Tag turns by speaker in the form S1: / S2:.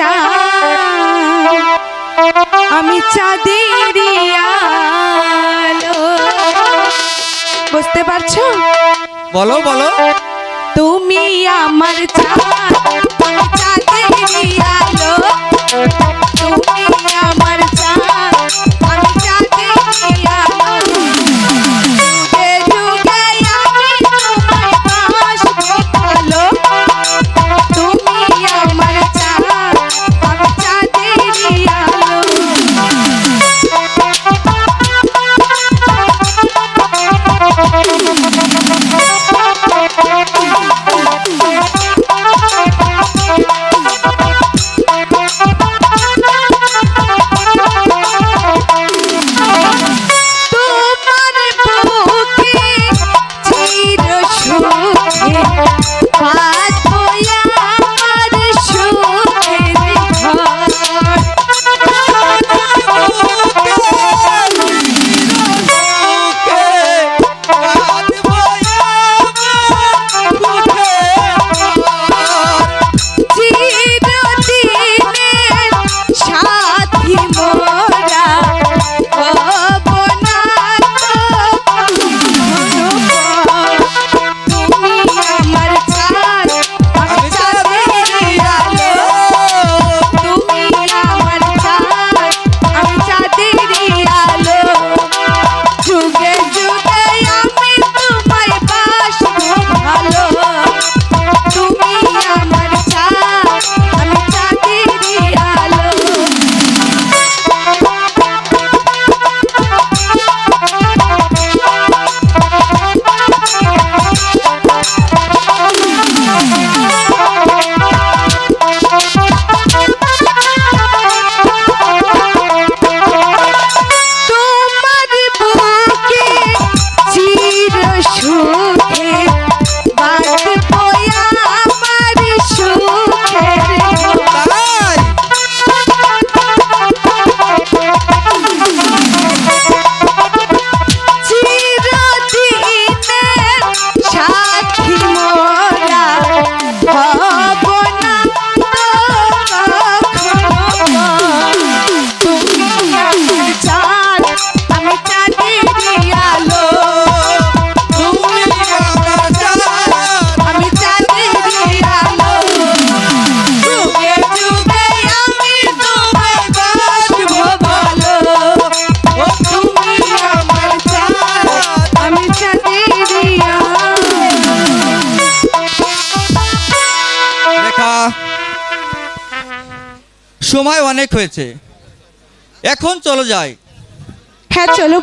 S1: চা আমি চাঁদের বুঝতে পারছ?
S2: বলো বলো।
S1: তুমি আমার
S2: চা সময় অনেক হয়েছে। এখন চলো যাই।
S1: হ্যাঁ চলো